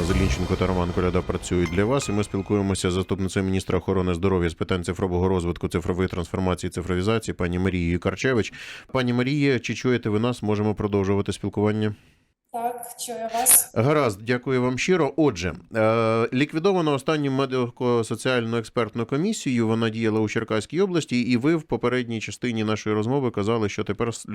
Анна Зелінченко та Роман Коляда працюють для вас. І ми спілкуємося з заступницею міністра охорони здоров'я з питань цифрового розвитку, цифрової трансформації, цифровізації, пані Марією Карчевич. Пані Марія, чи чуєте ви нас? Можемо продовжувати спілкування. Так, чую вас. Гаразд, дякую вам щиро. Отже, е, ліквідовано останню медико-соціальну експертну комісію. Вона діяла у Черкаській області, і ви в попередній частині нашої розмови казали, що тепер е,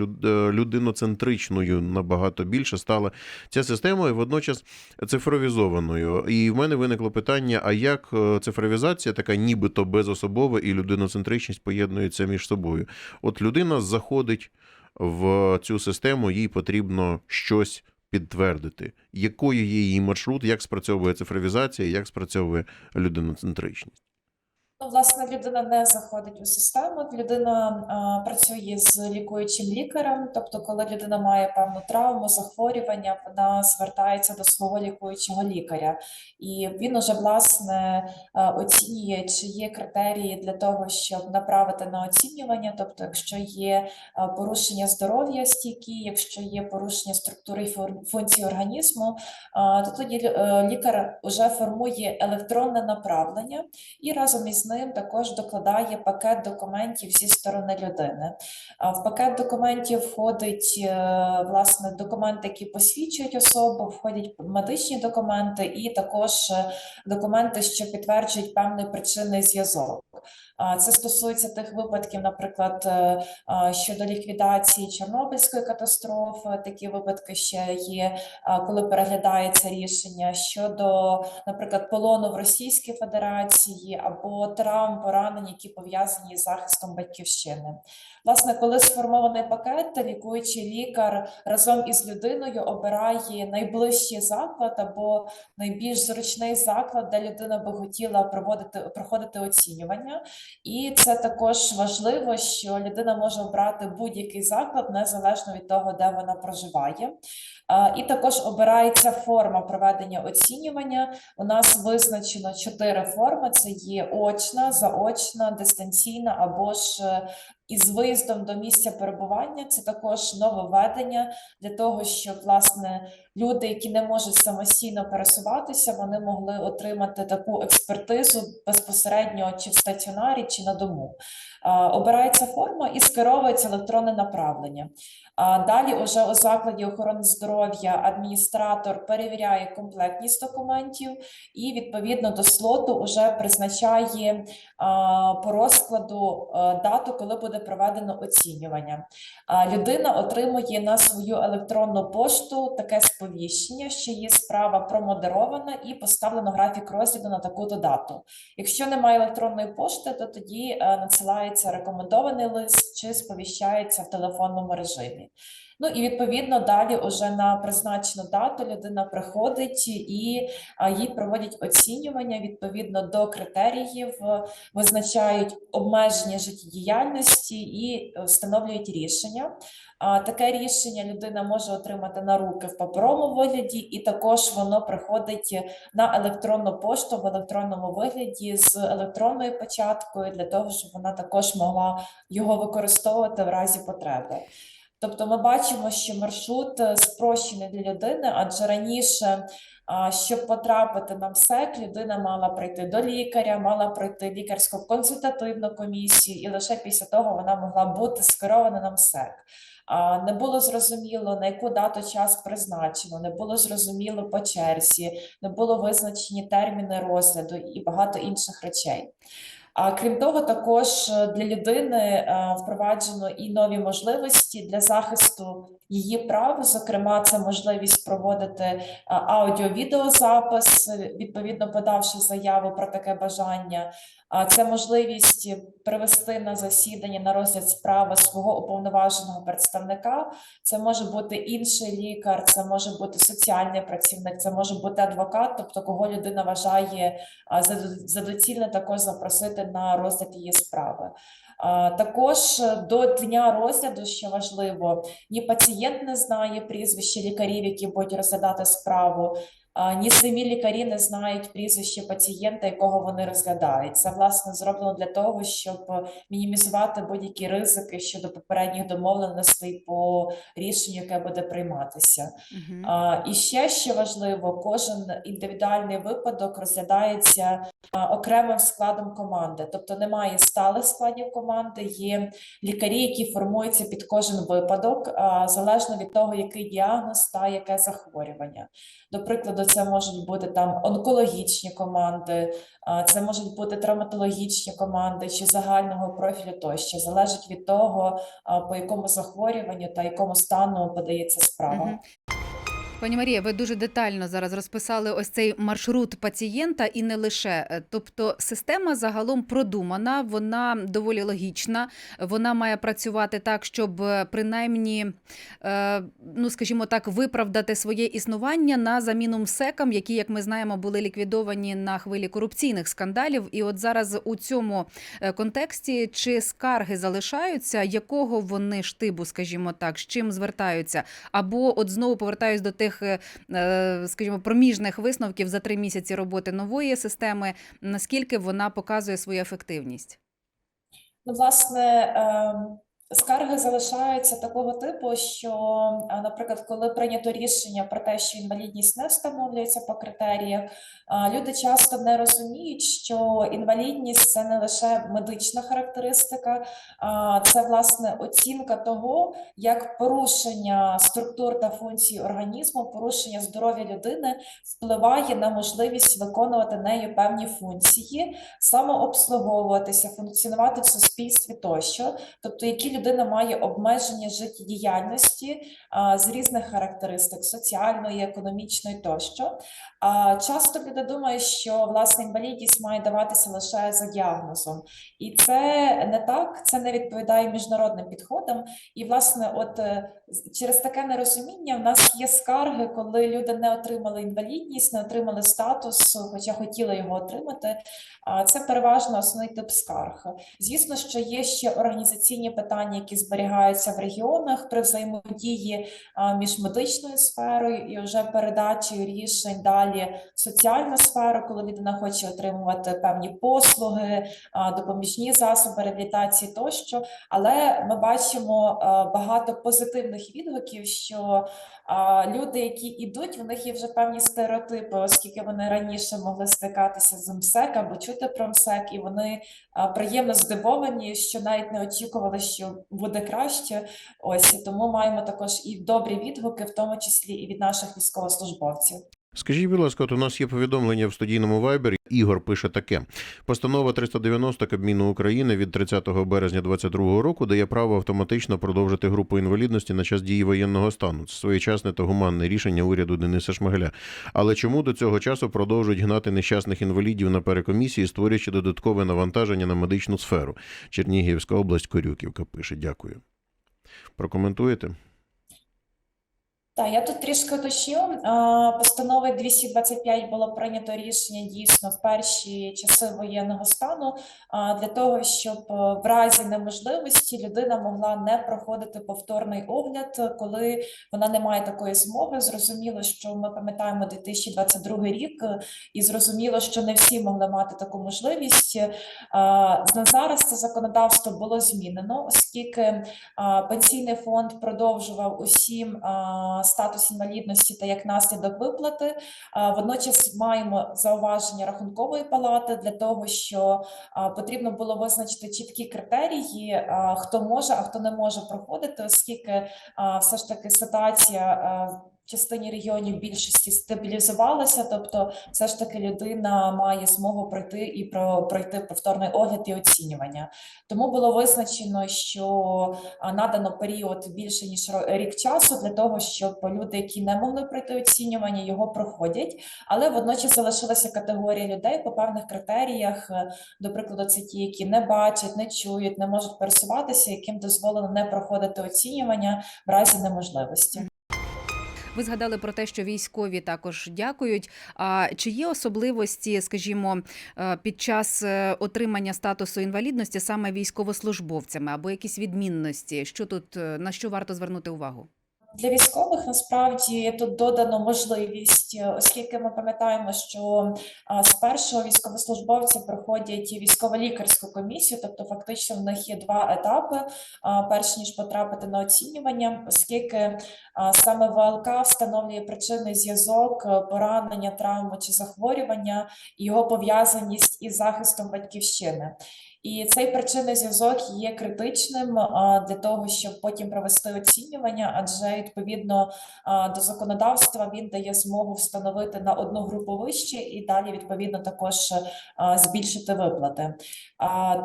людиноцентричною набагато більше стала ця система, і водночас цифровізованою. І в мене виникло питання: а як е, цифровізація, така нібито безособова, і людиноцентричність поєднуються між собою? От людина заходить в цю систему, їй потрібно щось підтвердити, якою є її маршрут, як спрацьовує цифровізація, як спрацьовує людиноцентричність. Ну, власне, людина не заходить у систему. Людина а, працює з лікуючим лікарем. Тобто, коли людина має певну травму, захворювання, вона звертається до свого лікуючого лікаря, і він уже власне оцінює, чи є критерії для того, щоб направити на оцінювання. Тобто, якщо є порушення здоров'я стійкі, якщо є порушення структури і фун- функції організму, а, то тоді е, лікар вже формує електронне направлення і разом із ним також докладає пакет документів зі сторони людини. В пакет документів входить е, власне документи, які посвідчують особу, входять медичні документи і також е, документи, що підтверджують певний причинний зв'язок. Це стосується тих випадків, наприклад, е, щодо ліквідації Чорнобильської катастрофи. Такі випадки ще є, коли переглядається рішення щодо наприклад, полону в Російській Федерації або травм, поранень, які пов'язані з захистом батьківщини. Власне, коли сформований пакет, лікуючий лікар разом із людиною обирає найближчий заклад або найбільш зручний заклад, де людина би хотіла проводити проходити оцінювання. І це також важливо, що людина може обрати будь-який заклад незалежно від того, де вона проживає. І також обирається форма проведення оцінювання. У нас визначено чотири форми: це є очна, заочна, дистанційна або ж із виїздом до місця перебування. Це також нововведення для того, щоб власне люди, які не можуть самостійно пересуватися, вони могли отримати таку експертизу безпосередньо чи в стаціонарі, чи на дому. Обирається форма і скеровується електронне направлення. Далі, уже у закладі охорони здоров'я, адміністратор перевіряє комплектність документів і відповідно до слоту вже призначає по розкладу дату, коли буде проведено оцінювання. Людина отримує на свою електронну пошту таке сповіщення, що її справа промодерована і поставлено графік розгляду на таку-то дату. Якщо немає електронної пошти, то тоді е, надсилається рекомендований лист чи сповіщається в телефонному режимі. Ну і відповідно далі уже на призначену дату людина приходить і їй проводять оцінювання відповідно до критеріїв, е, визначають обмеження життєдіяльності і е, встановлюють рішення. Таке рішення людина може отримати на руки в паперовому вигляді, і також воно приходить на електронну пошту в електронному вигляді з електронною печаткою для того, щоб вона також могла його використовувати в разі потреби. Тобто ми бачимо, що маршрут е, спрощений для людини, адже раніше, щоб потрапити на МСЕК, людина мала прийти до лікаря, мала пройти лікарську консультативну комісію, і лише після того вона могла бути скерована на МСЕК. Не було зрозуміло, на яку дату час призначено, не було зрозуміло по черзі, не було визначені терміни розгляду і багато інших речей. А крім того, також е, для людини е, впроваджено і нові можливості для захисту її прав. Зокрема, це можливість проводити е, аудіо-відеозапис, відповідно подавши заяву про таке бажання. А це можливість привести на засідання на розгляд справи свого уповноваженого представника. Це може бути інший лікар, це може бути соціальний працівник, це може бути адвокат, тобто кого людина вважає за до- за доцільне також запросити на розгляд її справи. Також до дня розгляду, що важливо, ні пацієнт не знає прізвище лікарів, які будуть розглядати справу, ні самі лікарі не знають прізвище пацієнта, якого вони розглядають. Це власне зроблено для того, щоб мінімізувати будь-які ризики щодо попередніх домовленостей по рішенню, яке буде прийматися. Мгм. А, І ще що важливо, кожен індивідуальний випадок розглядається окремим складом команди, тобто немає сталих складів команди, є лікарі, які формуються під кожен випадок, залежно від того, який діагноз та яке захворювання. До прикладу, це можуть бути там онкологічні команди, це можуть бути травматологічні команди чи загального профілю тощо. Залежить від того, по якому захворюванню та якому стану подається справа. Пані Марія, ви дуже детально зараз розписали ось цей маршрут пацієнта і не лише. Е, Тобто система загалом продумана, вона доволі логічна. Вона має працювати так, щоб е, принаймні, е, ну скажімо так, виправдати своє існування на заміну МСЕКам, які, як ми знаємо, були ліквідовані на хвилі корупційних скандалів. І от зараз у цьому контексті чи скарги залишаються, якого вони штибу, скажімо так, з чим звертаються? Або от знову повертаюсь до тих, е, е, скажімо, проміжних висновків за три місяці роботи нової системи, наскільки вона показує свою ефективність? Ну, власне, ем, скарги залишаються такого типу, що, наприклад, коли прийнято рішення про те, що інвалідність не встановлюється по критеріях, люди часто не розуміють, що інвалідність це не лише медична характеристика, а це власне оцінка того, як порушення структур та функцій організму, порушення здоров'я людини впливає на можливість виконувати нею певні функції, самообслуговуватися, функціонувати в суспільстві тощо, тобто які людина має обмеження життєдіяльності з різних характеристик соціальної, економічної тощо. Часто люди думають, що власне інвалідність має даватися лише за діагнозом, і це не так, це не відповідає міжнародним підходам. І власне, от е, через таке нерозуміння в нас є скарги, коли люди не отримали інвалідність, не отримали статус, хоча хотіли його отримати. Це переважно основний тип скарг. Звісно, що є ще організаційні питання, які зберігаються в регіонах при взаємодії між медичною сферою і вже передачею рішень далі в соціальну сферу, коли людина хоче отримувати певні послуги, допоміжні засоби реабілітації тощо. Але ми бачимо багато позитивних відгуків, що люди, які йдуть, в них є вже певні стереотипи, оскільки вони раніше могли стикатися з МСЕК або чути про МСЕК, і вони приємно здивовані, що навіть не очікували, що буде краще. Ось тому маємо також і добрі відгуки, в тому числі і від наших військовослужбовців. Скажіть, будь ласка, от у нас є повідомлення в студійному вайбері. Ігор пише таке: постанова 390 Кабміну України від 30 березня 2022 року дає право автоматично продовжити групу інвалідності на час дії воєнного стану. Це своєчасне та гуманне рішення уряду Дениса Шмигаля. Але чому до цього часу продовжують гнати нещасних інвалідів на перекомісії, створюючи додаткове навантаження на медичну сферу? Чернігівська область, Корюківка пише. Дякую. Прокоментуєте? Так, я тут трішки уточню. А, Постановою 225 було прийнято рішення дійсно в перші часи воєнного стану для того, щоб е, в разі неможливості людина могла не проходити повторний огляд, коли вона не має такої змоги. Зрозуміло, що ми пам'ятаємо 2022 рік, е, і зрозуміло, що не всі могли мати таку можливість. На зараз це законодавство було змінено, оскільки Пенсійний фонд продовжував усім статус інвалідності та як наслідок виплати. Водночас маємо зауваження рахункової палати для того, що потрібно було визначити чіткі критерії, хто може, а хто не може проходити, оскільки все ж таки ситуація. Частині регіонів більшості стабілізувалася, тобто все ж таки людина має змогу пройти і про пройти повторний огляд і оцінювання. Тому було визначено, що надано період більше ніж рік часу для того, щоб люди, які не могли пройти оцінювання, його проходять. Але водночас залишилася категорія людей по певних критеріях. До прикладу, це ті, які не бачать, не чують, не можуть пересуватися, яким дозволено не проходити оцінювання в разі неможливості. Ви згадали про те, що військові також дякують. А чи є особливості, скажімо, е, під час е, отримання статусу інвалідності саме військовослужбовцями або якісь відмінності? Що тут е, на що варто звернути увагу? Для військових насправді тут додано можливість, е, оскільки ми пам'ятаємо, що а, спершу військовослужбовці проходять військово-лікарську комісію, тобто фактично в них є два етапи, перш ніж потрапити на оцінювання, оскільки саме ВЛК встановлює причинний зв'язок е, поранення, травми чи захворювання його пов'язаність із захистом батьківщини. І цей причинний зв'язок є критичним для того, щоб потім провести оцінювання, адже відповідно до законодавства він дає змогу встановити на одну групу вище і далі відповідно також збільшити виплати.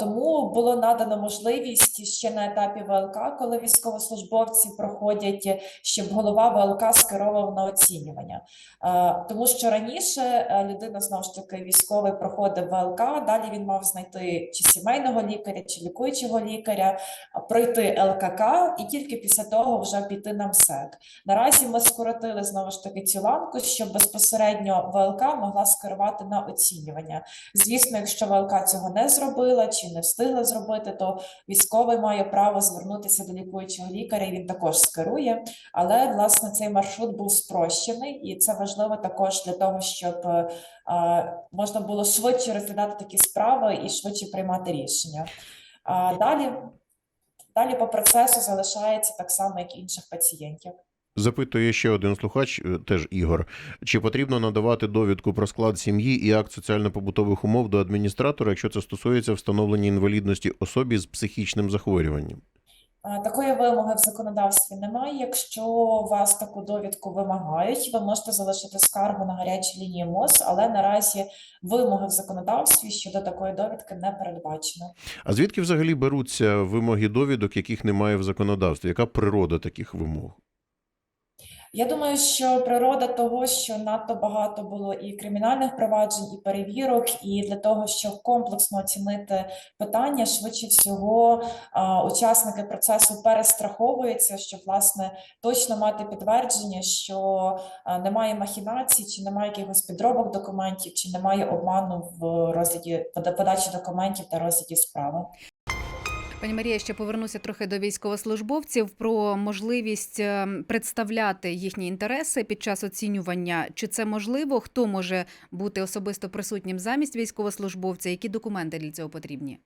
Тому було надано можливість ще на етапі ВЛК, коли військовослужбовці проходять, щоб голова ВЛК скеровував на оцінювання. Тому що раніше людина знову ж таки військовий проходив ВЛК, далі він мав знайти чи сімейного лікаря, чи лікуючого лікаря, пройти ЛКК і тільки після того вже піти на МСЕК. Наразі ми скоротили знову ж таки цю ланку, щоб безпосередньо ВЛК могла скерувати на оцінювання. Звісно, якщо ВЛК цього не зробила чи не встигла зробити, то військовий має право звернутися до лікуючого лікаря, і він також скерує. Але власне цей маршрут був спрощений, і це важливо також для того, щоб е, можна було швидше розглядати такі справи і швидше приймати рішення. А далі, далі по процесу залишається так само, як і інших пацієнтів. Запитує ще один слухач, е, теж Ігор. Чи потрібно надавати довідку про склад сім'ї і акт соціально-побутових умов до адміністратора, якщо це стосується встановлення інвалідності особі з психічним захворюванням? А, Такої вимоги в законодавстві немає. Якщо вас таку довідку вимагають, ви можете залишити скаргу на гарячій лінії МОЗ, але наразі вимоги в законодавстві щодо такої довідки не передбачено. А звідки взагалі беруться вимоги довідок, яких немає в законодавстві? Яка природа таких вимог? Я думаю, що природа того, що надто багато було і кримінальних проваджень, і перевірок, і для того, щоб комплексно оцінити питання, швидше всього учасники процесу перестраховуються, щоб власне точно мати підтвердження, що немає махінацій, чи немає якихось підробок документів, чи немає обману в розгляді подачі документів та розгляді справи. Пані Марія, ще повернуся трохи до військовослужбовців про можливість е, представляти їхні інтереси під час оцінювання. Чи це можливо? Хто може бути особисто присутнім замість військовослужбовця? Які документи для цього потрібні?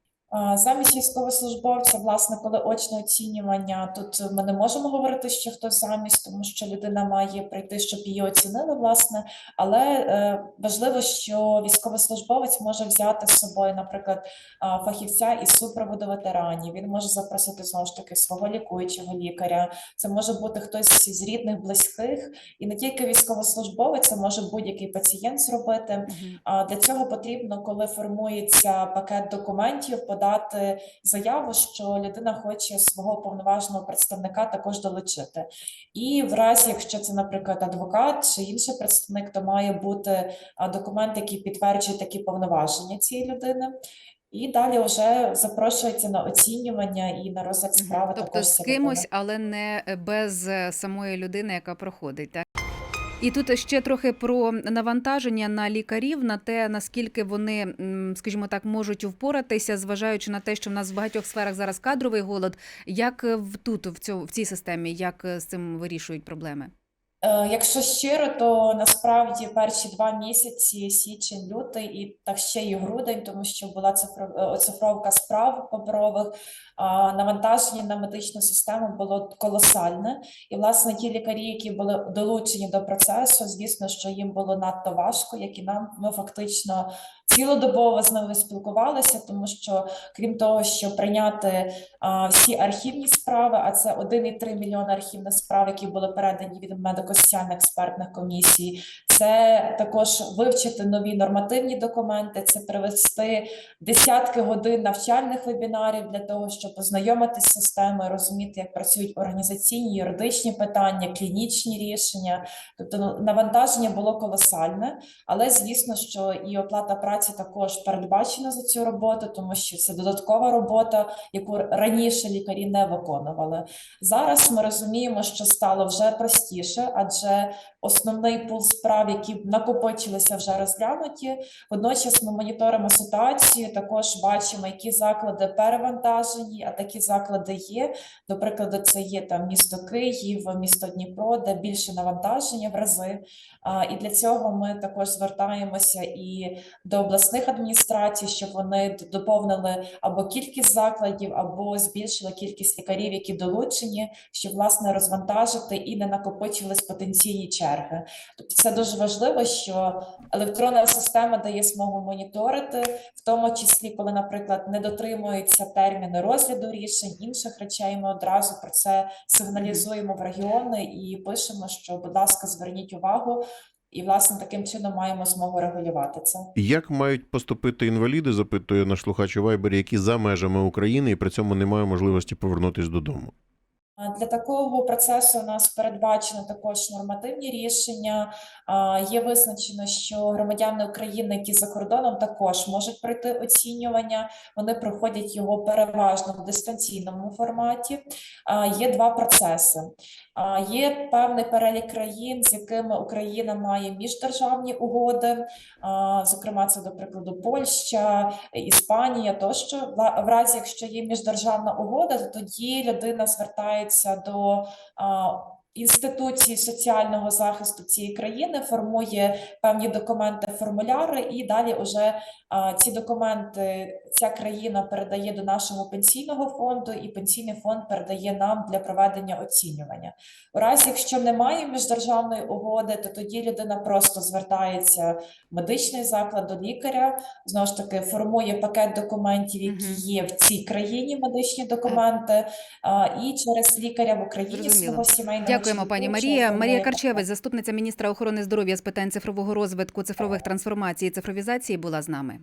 Замість військовослужбовця, власне, коли очне оцінювання, тут ми не можемо говорити, що хтось замість, тому що людина має прийти, щоб її оцінили, власне. Але е, важливо, що військовослужбовець може взяти з собою, наприклад, фахівця із супроводу ветеранів. Він може запросити знову ж таки свого лікуючого лікаря. Це може бути хтось з рідних, близьких, і не тільки військовослужбовець, це може будь-який пацієнт зробити. А для цього потрібно, коли формується пакет документів, подати заяву, що людина хоче свого повноваженого представника також долучити. І в разі, якщо це, наприклад, адвокат чи інший представник, то має бути документ, який підтверджує такі повноваження цієї людини. І далі вже запрошується на оцінювання і на розгляд справи Тобто також з кимось, але не без е, самої людини, яка проходить. Так? І тут ще трохи про навантаження на лікарів, на те, наскільки вони, скажімо так, можуть впоратися, зважаючи на те, що в нас в багатьох сферах зараз кадровий голод. Як в- тут, в цій системі, як е, з цим вирішують проблеми? Е, Якщо щиро, то насправді перші два місяці, січень, лютий і так ще й грудень, тому що була е, оцифровка справ паперових, навантаження на медичну систему було колосальне. І, власне, ті лікарі, які були долучені до процесу, звісно, що їм було надто важко, як і нам. Ми фактично цілодобово з ними спілкувалися, тому що крім того, що прийняти а, всі архівні справи, а це 1,3 мільйона архівних справ, які були передані від медико-соціальних експертних комісій. Це також вивчити нові нормативні документи, це привести десятки годин навчальних вебінарів для того, щоб познайомитися з системою, розуміти, як працюють організаційні, юридичні питання, клінічні рішення. Тобто ну, навантаження було колосальне, але звісно, що і оплата праці праці також передбачено за цю роботу, тому що це додаткова робота, яку раніше лікарі не виконували. Зараз ми розуміємо, що стало вже простіше, адже основний пул справ, які накопичилися, вже розглянуті. Водночас ми моніторимо ситуацію, також бачимо, які заклади перевантажені, а такі заклади є. До прикладу, це є там місто Київ, місто Дніпро, де більше навантаження в рази. І для цього ми також звертаємося і до обласних адміністрацій, щоб вони доповнили або кількість закладів, або збільшили кількість лікарів, які долучені, щоб власне розвантажити і не накопичились потенційні черги. Тобто це дуже важливо, що електронна система дає змогу моніторити, в тому числі, коли, наприклад, не дотримуються терміни розгляду рішень, інших речей. Ми одразу про це сигналізуємо в регіони і пишемо, що, будь ласка, зверніть увагу. І, власне, таким чином маємо змогу регулювати це. Як мають поступити інваліди, запитує наш слухач у Вайбері, які за межами України і при цьому не мають можливості повернутися додому. Для такого процесу у нас передбачено також нормативні рішення. Є визначено, що громадяни України, які за кордоном, також можуть пройти оцінювання. Вони проходять його переважно в дистанційному форматі. Є два процеси. Є певний перелік країн, з якими Україна має міждержавні угоди. Зокрема, це, до прикладу, Польща, Іспанія тощо. В разі, якщо є міждержавна угода, то тоді людина звертається до інституції соціального захисту цієї країни, формує певні документи, формуляри, і далі уже а, ці документи ця країна передає до нашого пенсійного фонду, і пенсійний фонд передає нам для проведення оцінювання. У разі, якщо немає міждержавної угоди, то тоді людина просто звертається в медичний заклад до лікаря, знову ж таки формує пакет документів, які є в цій країні, медичні документи, а, і через лікаря в Україні Зрозуміло. свого сімейного Дякуємо, пані Марія. Марія. Карчевець, заступниця міністра охорони здоров'я з питань цифрового розвитку, цифрових трансформацій і цифровізації, була з нами.